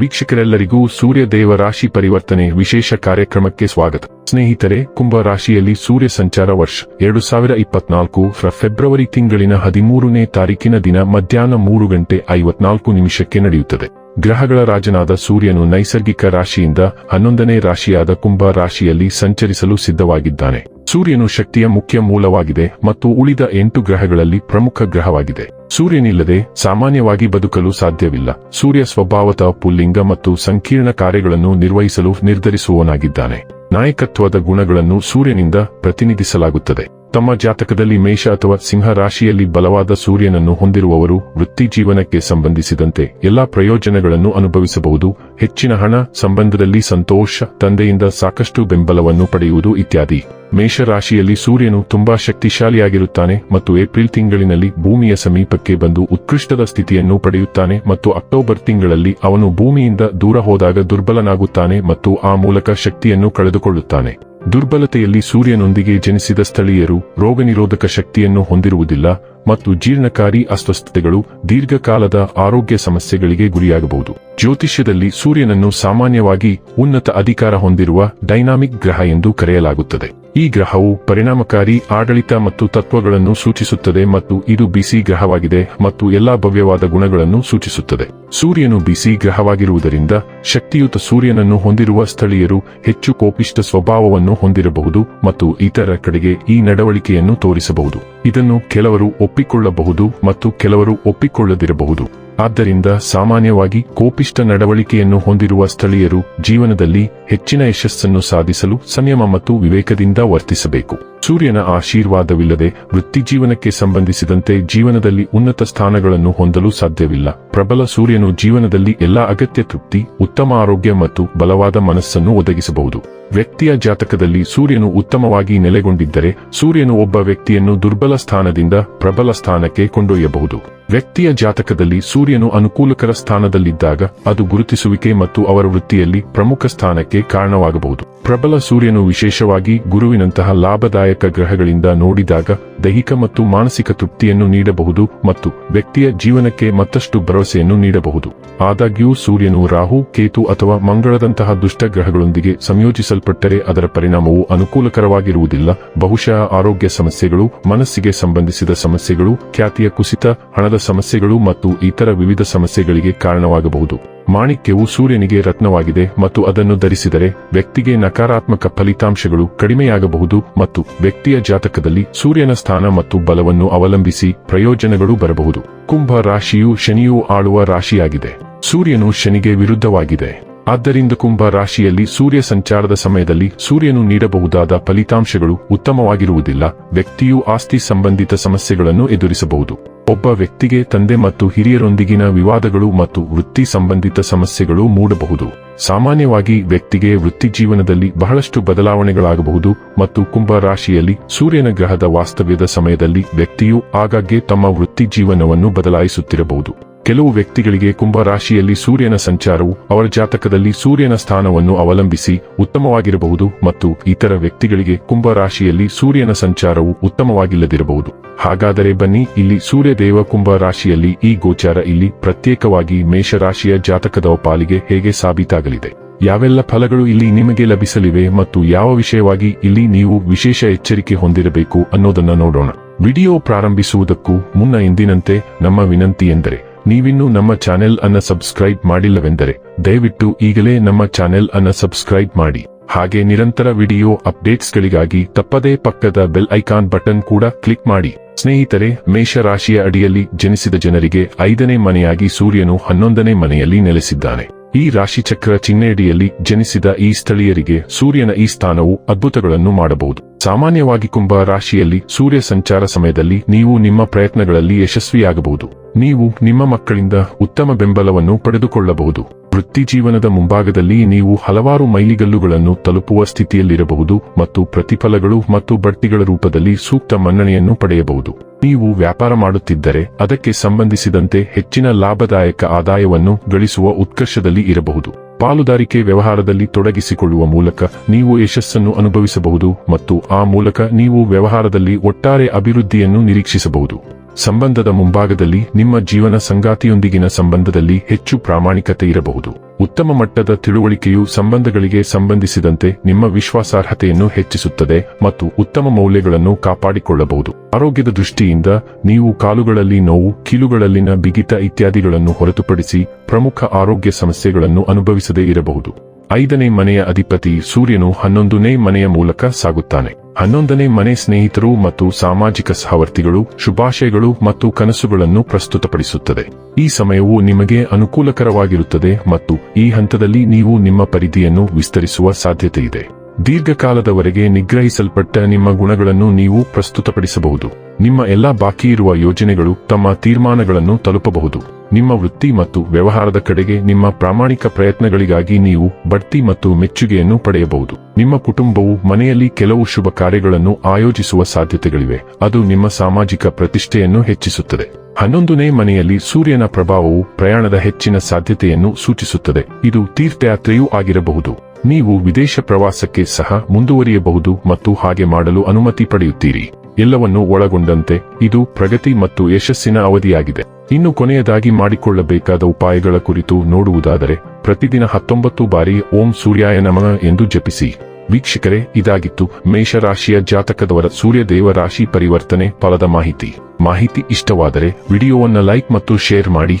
ವೀಕ್ಷಕರೆಲ್ಲರಿಗೂ ಸೂರ್ಯದೇವ ರಾಶಿ ಪರಿವರ್ತನೆ ವಿಶೇಷ ಕಾರ್ಯಕ್ರಮಕ್ಕೆ ಸ್ವಾಗತ. ಸ್ನೇಹಿತರೆ, ಕುಂಭ ರಾಶಿಯಲ್ಲಿ ಸೂರ್ಯ ಸಂಚಾರ ವರ್ಷ ಎರಡು ಸಾವಿರ ಇಪ್ಪತ್ನಾಲ್ಕು ಫೆಬ್ರವರಿ ತಿಂಗಳಿನ ಹದಿಮೂರನೇ ತಾರೀಕಿನ ದಿನ ಮಧ್ಯಾಹ್ನ ಮೂರು ಗಂಟೆ ಐವತ್ನಾಲ್ಕು ನಿಮಿಷಕ್ಕೆ ನಡೆಯುತ್ತದೆ. ಗ್ರಹಗಳ ರಾಜನಾದ ಸೂರ್ಯನು ನೈಸರ್ಗಿಕ ರಾಶಿಯಿಂದ ಹನ್ನೊಂದನೇ ರಾಶಿಯಾದ ಕುಂಭ ರಾಶಿಯಲ್ಲಿ ಸಂಚರಿಸಲು ಸಿದ್ಧವಾಗಿದ್ದಾನೆ. ಸೂರ್ಯನು ಶಕ್ತಿಯ ಮುಖ್ಯ ಮೂಲವಾಗಿದೆ ಮತ್ತು ಉಳಿದ ಎಂಟು ಗ್ರಹಗಳಲ್ಲಿ ಪ್ರಮುಖ ಗ್ರಹವಾಗಿದೆ. ಸೂರ್ಯನಿಲ್ಲದೆ ಸಾಮಾನ್ಯವಾಗಿ ಬದುಕಲು ಸಾಧ್ಯವಿಲ್ಲ. ಸೂರ್ಯ ಸ್ವಭಾವತಃ, ಪುಲ್ಲಿಂಗ ಮತ್ತು ಸಂಕೀರ್ಣ ಕಾರ್ಯಗಳನ್ನು ನಿರ್ವಹಿಸಲು ನಿರ್ಧರಿಸುವವನಾಗಿದ್ದಾನೆ. ನಾಯಕತ್ವದ ಗುಣಗಳನ್ನು ಸೂರ್ಯನಿಂದ ಪ್ರತಿನಿಧಿಸಲಾಗುತ್ತದೆ. ತಮ್ಮ ಜಾತಕದಲ್ಲಿ ಮೇಷ ಅಥವಾ ಸಿಂಹ ರಾಶಿಯಲ್ಲಿ ಬಲವಾದ ಸೂರ್ಯನನ್ನು ಹೊಂದಿರುವವರು ವೃತ್ತಿ ಜೀವನಕ್ಕೆ ಸಂಬಂಧಿಸಿದಂತೆ ಎಲ್ಲಾ ಪ್ರಯೋಜನಗಳನ್ನು ಅನುಭವಿಸಬಹುದು. ಹೆಚ್ಚಿನ ಹಣ, ಸಂಬಂಧದಲ್ಲಿ ಸಂತೋಷ, ತಂದೆಯಿಂದ ಸಾಕಷ್ಟು ಬೆಂಬಲವನ್ನು ಪಡೆಯುವುದು ಇತ್ಯಾದಿ. ಮೇಷ ರಾಶಿಯಲ್ಲಿ ಸೂರ್ಯನು ತುಂಬಾ ಶಕ್ತಿಶಾಲಿಯಾಗಿರುತ್ತಾನೆ ಮತ್ತು ಏಪ್ರಿಲ್ ತಿಂಗಳಿನಲ್ಲಿ ಭೂಮಿಯ ಸಮೀಪಕ್ಕೆ ಬಂದು ಉತ್ಕೃಷ್ಟದ ಸ್ಥಿತಿಯನ್ನು ಪಡೆಯುತ್ತಾನೆ ಮತ್ತು ಅಕ್ಟೋಬರ್ ತಿಂಗಳಲ್ಲಿ ಅವನು ಭೂಮಿಯಿಂದ ದೂರ ಹೋದಾಗ ದುರ್ಬಲನಾಗುತ್ತಾನೆ ಮತ್ತು ಆ ಮೂಲಕ ಶಕ್ತಿಯನ್ನು ಕಳೆದುಕೊಳ್ಳುತ್ತಾನೆ. ದುರ್ಬಲತೆಯಲ್ಲಿ ಸೂರ್ಯನೊಂದಿಗೆ ಜನಿಸಿದ ಸ್ಥಳೀಯರು ರೋಗನಿರೋಧಕ ಶಕ್ತಿಯನ್ನು ಹೊಂದಿರುವುದಿಲ್ಲ ಮತ್ತು ಜೀರ್ಣಕಾರಿ ಅಸ್ವಸ್ಥತೆಗಳು ದೀರ್ಘಕಾಲದ ಆರೋಗ್ಯ ಸಮಸ್ಯೆಗಳಿಗೆ ಗುರಿಯಾಗಬಹುದು. ಜ್ಯೋತಿಷ್ಯದಲ್ಲಿ ಸೂರ್ಯನನ್ನು ಸಾಮಾನ್ಯವಾಗಿ ಉನ್ನತ ಅಧಿಕಾರ ಹೊಂದಿರುವ ಡೈನಾಮಿಕ್ ಗ್ರಹ ಎಂದು ಕರೆಯಲಾಗುತ್ತದೆ. ಈ ಗ್ರಹವು ಪರಿಣಾಮಕಾರಿ ಆಡಳಿತ ಮತ್ತು ತತ್ವಗಳನ್ನು ಸೂಚಿಸುತ್ತದೆ ಮತ್ತು ಇದು ಬಿಸಿ ಗ್ರಹವಾಗಿದೆ ಮತ್ತು ಎಲ್ಲಾ ಭವ್ಯವಾದ ಗುಣಗಳನ್ನು ಸೂಚಿಸುತ್ತದೆ. ಸೂರ್ಯನು ಬಿಸಿ ಗ್ರಹವಾಗಿರುವುದರಿಂದ ಶಕ್ತಿಯುತ ಸೂರ್ಯನನ್ನು ಹೊಂದಿರುವ ಸ್ಥಳೀಯರು ಹೆಚ್ಚು ಕೋಪಿಷ್ಟ ಸ್ವಭಾವವನ್ನು ಹೊಂದಿರಬಹುದು ಮತ್ತು ಇತರ ಕಡೆಗೆ ಈ ನಡವಳಿಕೆಯನ್ನು ತೋರಿಸಬಹುದು. ಇದನ್ನು ಕೆಲವರು ಒಪ್ಪಿಕೊಳ್ಳಬಹುದು ಮತ್ತು ಕೆಲವರು ಒಪ್ಪಿಕೊಳ್ಳದಿರಬಹುದು. ಆದ್ದರಿಂದ ಸಾಮಾನ್ಯವಾಗಿ ಕೋಪಿಷ್ಟ ನಡವಳಿಕೆಯನ್ನು ಹೊಂದಿರುವ ಸ್ಥಳೀಯರು ಜೀವನದಲ್ಲಿ ಹೆಚ್ಚಿನ ಯಶಸ್ಸನ್ನು ಸಾಧಿಸಲು ಸಂಯಮ ಮತ್ತು ವಿವೇಕದಿಂದ ವರ್ತಿಸಬೇಕು. ಸೂರ್ಯನ ಆಶೀರ್ವಾದವಿಲ್ಲದೆ ವೃತ್ತಿಜೀವನಕ್ಕೆ ಸಂಬಂಧಿಸಿದಂತೆ ಜೀವನದಲ್ಲಿ ಉನ್ನತ ಸ್ಥಾನಗಳನ್ನು ಹೊಂದಲು ಸಾಧ್ಯವಿಲ್ಲ. ಪ್ರಬಲ ಸೂರ್ಯನು ಜೀವನದಲ್ಲಿ ಎಲ್ಲಾ ಅಗತ್ಯ ತೃಪ್ತಿ, ಉತ್ತಮ ಆರೋಗ್ಯ ಮತ್ತು ಬಲವಾದ ಮನಸ್ಸನ್ನು ಒದಗಿಸಬಹುದು. ವ್ಯಕ್ತಿಯ ಜಾತಕದಲ್ಲಿ ಸೂರ್ಯನು ಉತ್ತಮವಾಗಿ ನೆಲೆಗೊಂಡಿದ್ದರೆ ಸೂರ್ಯನು ಒಬ್ಬ ವ್ಯಕ್ತಿಯನ್ನು ದುರ್ಬಲ ಸ್ಥಾನದಿಂದ ಪ್ರಬಲ ಸ್ಥಾನಕ್ಕೆ ಕೊಂಡೊಯ್ಯಬಹುದು. ವ್ಯಕ್ತಿಯ ಜಾತಕದಲ್ಲಿ ಸೂರ್ಯನು ಅನುಕೂಲಕರ ಸ್ಥಾನದಲ್ಲಿದ್ದಾಗ ಅದು ಗುರುತಿಸುವಿಕೆ ಮತ್ತು ಅವರ ವೃತ್ತಿಯಲ್ಲಿ ಪ್ರಮುಖ ಸ್ಥಾನಕ್ಕೆ ಕಾರಣವಾಗಬಹುದು. ಪ್ರಬಲ ಸೂರ್ಯನು ವಿಶೇಷವಾಗಿ ಗುರುವಿನಂತಹ ಲಾಭದಾಯಕ ಗ್ರಹಗಳಿಂದ ನೋಡಿದಾಗ ದೈಹಿಕ ಮತ್ತು ಮಾನಸಿಕ ತೃಪ್ತಿಯನ್ನು ನೀಡಬಹುದು ಮತ್ತು ವ್ಯಕ್ತಿಯ ಜೀವನಕ್ಕೆ ಮತ್ತಷ್ಟು ಭರವಸೆಯನ್ನು ನೀಡಬಹುದು. ಆದಾಗ್ಯೂ, ಸೂರ್ಯನು ರಾಹು, ಕೇತು ಅಥವಾ ಮಂಗಳದಂತಹ ದುಷ್ಟ ಗ್ರಹಗಳೊಂದಿಗೆ ಸಂಯೋಜಿಸಲ್ಪಟ್ಟರೆ ಅದರ ಪರಿಣಾಮವು ಅನುಕೂಲಕರವಾಗಿರುವುದಿಲ್ಲ. ಬಹುಶಃ ಆರೋಗ್ಯ ಸಮಸ್ಯೆಗಳು, ಮನಸ್ಸಿಗೆ ಸಂಬಂಧಿಸಿದ ಸಮಸ್ಯೆಗಳು, ಖ್ಯಾತಿಯ ಕುಸಿತ, ಹಣದ ಸಮಸ್ಯೆಗಳು ಮತ್ತು ಇತರ ವಿವಿಧ ಸಮಸ್ಯೆಗಳಿಗೆ ಕಾರಣವಾಗಬಹುದು. ಮಾಣಿಕ್ಯವು ಸೂರ್ಯನಿಗೆ ರತ್ನವಾಗಿದೆ ಮತ್ತು ಅದನ್ನು ಧರಿಸಿದರೆ ವ್ಯಕ್ತಿಗೆ ನಕಾರಾತ್ಮಕ ಫಲಿತಾಂಶಗಳು ಕಡಿಮೆಯಾಗಬಹುದು ಮತ್ತು ವ್ಯಕ್ತಿಯ ಜಾತಕದಲ್ಲಿ ಸೂರ್ಯನ ಸ್ಥಾನ ಮತ್ತು ಬಲವನ್ನು ಅವಲಂಬಿಸಿ ಪ್ರಯೋಜನಗಳು ಬರಬಹುದು. ಕುಂಭ ರಾಶಿಯು ಶನಿಯು ಆಳುವ ರಾಶಿಯಾಗಿದೆ. ಸೂರ್ಯನು ಶನಿಗೆ ವಿರುದ್ಧವಾಗಿದೆ. ಆದ್ದರಿಂದ ಕುಂಭ ರಾಶಿಯಲ್ಲಿ ಸೂರ್ಯ ಸಂಚಾರದ ಸಮಯದಲ್ಲಿ ಸೂರ್ಯನು ನೀಡಬಹುದಾದ ಫಲಿತಾಂಶಗಳು ಉತ್ತಮವಾಗಿರುವುದಿಲ್ಲ. ವ್ಯಕ್ತಿಯು ಆಸ್ತಿ ಸಂಬಂಧಿತ ಸಮಸ್ಯೆಗಳನ್ನು ಎದುರಿಸಬಹುದು. ಒಬ್ಬ ವ್ಯಕ್ತಿಗೆ ತಂದೆ ಮತ್ತು ಹಿರಿಯರೊಂದಿಗಿನ ವಿವಾದಗಳು ಮತ್ತು ವೃತ್ತಿ ಸಂಬಂಧಿತ ಸಮಸ್ಯೆಗಳು ಮೂಡಬಹುದು. ಸಾಮಾನ್ಯವಾಗಿ ವ್ಯಕ್ತಿಗೆ ವೃತ್ತಿ ಜೀವನದಲ್ಲಿ ಬಹಳಷ್ಟು ಬದಲಾವಣೆಗಳಾಗಬಹುದು ಮತ್ತು ಕುಂಭ ರಾಶಿಯಲ್ಲಿ ಸೂರ್ಯನ ಗ್ರಹದ ವಾಸ್ತವ್ಯದ ಸಮಯದಲ್ಲಿ ವ್ಯಕ್ತಿಯು ಆಗಾಗ್ಗೆ ತಮ್ಮ ವೃತ್ತಿ ಜೀವನವನ್ನು ಬದಲಾಯಿಸುತ್ತಿರಬಹುದು. ಕೆಲವು ವ್ಯಕ್ತಿಗಳಿಗೆ ಕುಂಭ ರಾಶಿಯಲ್ಲಿ ಸೂರ್ಯನ ಸಂಚಾರವು ಅವರ ಜಾತಕದಲ್ಲಿ ಸೂರ್ಯನ ಸ್ಥಾನವನ್ನು ಅವಲಂಬಿಸಿ ಉತ್ತಮವಾಗಿರಬಹುದು ಮತ್ತು ಇತರ ವ್ಯಕ್ತಿಗಳಿಗೆ ಕುಂಭ ರಾಶಿಯಲ್ಲಿ ಸೂರ್ಯನ ಸಂಚಾರವು ಉತ್ತಮವಾಗಿಲ್ಲದಿರಬಹುದು. ಹಾಗಾದರೆ ಬನ್ನಿ, ಇಲ್ಲಿ ಸೂರ್ಯದೇವ ಕುಂಭ ರಾಶಿಯಲ್ಲಿ ಈ ಗೋಚಾರ ಇಲ್ಲಿ ಪ್ರತ್ಯೇಕವಾಗಿ ಮೇಷರಾಶಿಯ ಜಾತಕದ ಪಾಲಿಗೆ ಹೇಗೆ ಸಾಬೀತಾಗಲಿದೆ? ಯಾವೆಲ್ಲ ಫಲಗಳು ಇಲ್ಲಿ ನಿಮಗೆ ಲಭಿಸಲಿವೆ ಮತ್ತು ಯಾವ ವಿಷಯವಾಗಿ ಇಲ್ಲಿ ನೀವು ವಿಶೇಷ ಎಚ್ಚರಿಕೆ ಹೊಂದಿರಬೇಕು ಅನ್ನೋದನ್ನ ನೋಡೋಣ. ವಿಡಿಯೋ ಪ್ರಾರಂಭಿಸುವುದಕ್ಕೂ ಮುನ್ನ ಎಂದಿನಂತೆ ನಮ್ಮ ವಿನಂತಿ ಎಂದರೆ ನೀವಿನ್ನೂ ನಮ್ಮ ಚಾನೆಲ್ ಅನ್ನ ಸಬ್ಸ್ಕ್ರೈಬ್ ಮಾಡಿಲ್ಲವೆಂದರೆ ದಯವಿಟ್ಟು ಈಗಲೇ ನಮ್ಮ ಚಾನೆಲ್ ಅನ್ನ ಸಬ್ಸ್ಕ್ರೈಬ್ ಮಾಡಿ. ಹಾಗೆ ನಿರಂತರ ವಿಡಿಯೋ ಅಪ್ಡೇಟ್ಸ್ಗಳಿಗಾಗಿ ತಪ್ಪದೇ ಪಕ್ಕದ ಬೆಲ್ ಐಕಾನ್ ಬಟನ್ ಕೂಡ ಕ್ಲಿಕ್ ಮಾಡಿ. ಸ್ನೇಹಿತರೆ, ಮೇಷರಾಶಿಯ ಅಡಿಯಲ್ಲಿ ಜನಿಸಿದ ಜನರಿಗೆ ಐದನೇ ಮನೆಯಾಗಿ ಸೂರ್ಯನು ಹನ್ನೊಂದನೇ ಮನೆಯಲ್ಲಿ ನೆಲೆಸಿದ್ದಾನೆ. ಈ ರಾಶಿಚಕ್ರ ಚಿಹ್ನೆಯಡಿಯಲ್ಲಿ ಜನಿಸಿದ ಈ ಸ್ಥಳೀಯರಿಗೆ ಸೂರ್ಯನ ಈ ಸ್ಥಾನವು ಅದ್ಭುತಗಳನ್ನು ಮಾಡಬಹುದು. ಸಾಮಾನ್ಯವಾಗಿ ಕುಂಭ ರಾಶಿಯಲ್ಲಿ ಸೂರ್ಯ ಸಂಚಾರ ಸಮಯದಲ್ಲಿ ನೀವು ನಿಮ್ಮ ಪ್ರಯತ್ನಗಳಲ್ಲಿ ಯಶಸ್ವಿಯಾಗಬಹುದು. ನೀವು ನಿಮ್ಮ ಮಕ್ಕಳಿಂದ ಉತ್ತಮ ಬೆಂಬಲವನ್ನು ಪಡೆದುಕೊಳ್ಳಬಹುದು. ವೃತ್ತಿ ಜೀವನದ ಮುಂಭಾಗದಲ್ಲಿ ನೀವು ಹಲವಾರು ಮೈಲಿಗಲ್ಲುಗಳನ್ನು ತಲುಪುವ ಸ್ಥಿತಿಯಲ್ಲಿರಬಹುದು ಮತ್ತು ಪ್ರತಿಫಲಗಳು ಮತ್ತು ಬಡ್ತಿಗಳ ರೂಪದಲ್ಲಿ ಸೂಕ್ತ ಮನ್ನಣೆಯನ್ನು ಪಡೆಯಬಹುದು. ನೀವು ವ್ಯಾಪಾರ ಮಾಡುತ್ತಿದ್ದರೆ ಅದಕ್ಕೆ ಸಂಬಂಧಿಸಿದಂತೆ ಹೆಚ್ಚಿನ ಲಾಭದಾಯಕ ಆದಾಯವನ್ನು ಗಳಿಸುವ ಉತ್ಕರ್ಷದಲ್ಲಿ ಇರಬಹುದು. ಪಾಲುದಾರಿಕೆ ವ್ಯವಹಾರದಲ್ಲಿ ತೊಡಗಿಸಿಕೊಳ್ಳುವ ಮೂಲಕ ನೀವು ಯಶಸ್ಸನ್ನು ಅನುಭವಿಸಬಹುದು ಮತ್ತು ಆ ಮೂಲಕ ನೀವು ವ್ಯವಹಾರದಲ್ಲಿ ಒಟ್ಟಾರೆ ಅಭಿವೃದ್ಧಿಯನ್ನು ನಿರೀಕ್ಷಿಸಬಹುದು. ಸಂಬಂಧದ ಮುಂಭಾಗದಲ್ಲಿ ನಿಮ್ಮ ಜೀವನ ಸಂಗಾತಿಯೊಂದಿಗಿನ ಸಂಬಂಧದಲ್ಲಿ ಹೆಚ್ಚು ಪ್ರಾಮಾಣಿಕತೆ ಇರಬಹುದು. ಉತ್ತಮ ಮಟ್ಟದ ತಿಳುವಳಿಕೆಯು ಸಂಬಂಧಗಳಿಗೆ ಸಂಬಂಧಿಸಿದಂತೆ ನಿಮ್ಮ ವಿಶ್ವಾಸಾರ್ಹತೆಯನ್ನು ಹೆಚ್ಚಿಸುತ್ತದೆ ಮತ್ತು ಉತ್ತಮ ಮೌಲ್ಯಗಳನ್ನು ಕಾಪಾಡಿಕೊಳ್ಳಬಹುದು. ಆರೋಗ್ಯದ ದೃಷ್ಟಿಯಿಂದ ನೀವು ಕಾಲುಗಳಲ್ಲಿ ನೋವು, ಕೀಲುಗಳಲ್ಲಿನ ಬಿಗಿತ ಇತ್ಯಾದಿಗಳನ್ನು ಹೊರತುಪಡಿಸಿ ಪ್ರಮುಖ ಆರೋಗ್ಯ ಸಮಸ್ಯೆಗಳನ್ನು ಅನುಭವಿಸದೇ ಇರಬಹುದು. ಐದನೇ ಮನೆಯ ಅಧಿಪತಿ ಸೂರ್ಯನು ಹನ್ನೊಂದನೇ ಮನೆಯ ಮೂಲಕ ಸಾಗುತ್ತಾನೆ. ಹನ್ನೊಂದನೇ ಮನೆ ಸ್ನೇಹಿತರು ಮತ್ತು ಸಾಮಾಜಿಕ ಸಹವರ್ತಿಗಳು, ಶುಭಾಶಯಗಳು ಮತ್ತು ಕನಸುಗಳನ್ನು ಪ್ರಸ್ತುತಪಡಿಸುತ್ತದೆ. ಈ ಸಮಯವು ನಿಮಗೆ ಅನುಕೂಲಕರವಾಗಿರುತ್ತದೆ ಮತ್ತು ಈ ಹಂತದಲ್ಲಿ ನೀವು ನಿಮ್ಮ ಪರಿಧಿಯನ್ನು ವಿಸ್ತರಿಸುವ ಸಾಧ್ಯತೆಯಿದೆ. ದೀರ್ಘಕಾಲದವರೆಗೆ ನಿಗ್ರಹಿಸಲ್ಪಟ್ಟ ನಿಮ್ಮ ಗುಣಗಳನ್ನು ನೀವು ಪ್ರಸ್ತುತಪಡಿಸಬಹುದು. ನಿಮ್ಮ ಎಲ್ಲಾ ಬಾಕಿ ಇರುವ ಯೋಜನೆಗಳು ತಮ್ಮ ತೀರ್ಮಾನಗಳನ್ನು ತಲುಪಬಹುದು. ನಿಮ್ಮ ವೃತ್ತಿ ಮತ್ತು ವ್ಯವಹಾರದ ಕಡೆಗೆ ನಿಮ್ಮ ಪ್ರಾಮಾಣಿಕ ಪ್ರಯತ್ನಗಳಿಗಾಗಿ ನೀವು ಬಡ್ತಿ ಮತ್ತು ಮೆಚ್ಚುಗೆಯನ್ನು ಪಡೆಯಬಹುದು. ನಿಮ್ಮ ಕುಟುಂಬವು ಮನೆಯಲ್ಲಿ ಕೆಲವು ಶುಭ ಕಾರ್ಯಗಳನ್ನು ಆಯೋಜಿಸುವ ಸಾಧ್ಯತೆಗಳಿವೆ. ಅದು ನಿಮ್ಮ ಸಾಮಾಜಿಕ ಪ್ರತಿಷ್ಠೆಯನ್ನು ಹೆಚ್ಚಿಸುತ್ತದೆ. ಹನ್ನೊಂದನೇ ಮನೆಯಲ್ಲಿ ಸೂರ್ಯನ ಪ್ರಭಾವವು ಪ್ರಯಾಣದ ಹೆಚ್ಚಿನ ಸಾಧ್ಯತೆಯನ್ನು ಸೂಚಿಸುತ್ತದೆ. ಇದು ತೀರ್ಥಯಾತ್ರೆಯೂ ಆಗಿರಬಹುದು. ನೀವು ವಿದೇಶ ಪ್ರವಾಸಕ್ಕೆ ಸಹ ಮುಂದುವರಿಯಬಹುದು ಮತ್ತು ಹಾಗೆ ಮಾಡಲು ಅನುಮತಿ ಪಡೆಯುತ್ತೀರಿ. ಎಲ್ಲವನ್ನೂ ಒಳಗೊಂಡಂತೆ ಇದು ಪ್ರಗತಿ ಮತ್ತು ಯಶಸ್ಸಿನ ಅವಧಿಯಾಗಿದೆ. ಇನ್ನು ಕೊನೆಯದಾಗಿ ಮಾಡಿಕೊಳ್ಳಬೇಕಾದ ಉಪಾಯಗಳ ಕುರಿತು ನೋಡುವುದಾದರೆ, ಪ್ರತಿದಿನ ಹತ್ತೊಂಬತ್ತು ಬಾರಿ ಓಂ ಸೂರ್ಯಾಯ ನಮನ ಎಂದು ಜಪಿಸಿ. ವೀಕ್ಷಕರೇ, ಇದಾಗಿತ್ತು ಮೇಷರಾಶಿಯ ಜಾತಕದವರ ಸೂರ್ಯದೇವ ರಾಶಿ ಪರಿವರ್ತನೆ ಫಲದ ಮಾಹಿತಿ. ಮಾಹಿತಿ ಇಷ್ಟವಾದರೆ ವಿಡಿಯೋವನ್ನು ಲೈಕ್ ಮತ್ತು ಶೇರ್ ಮಾಡಿ.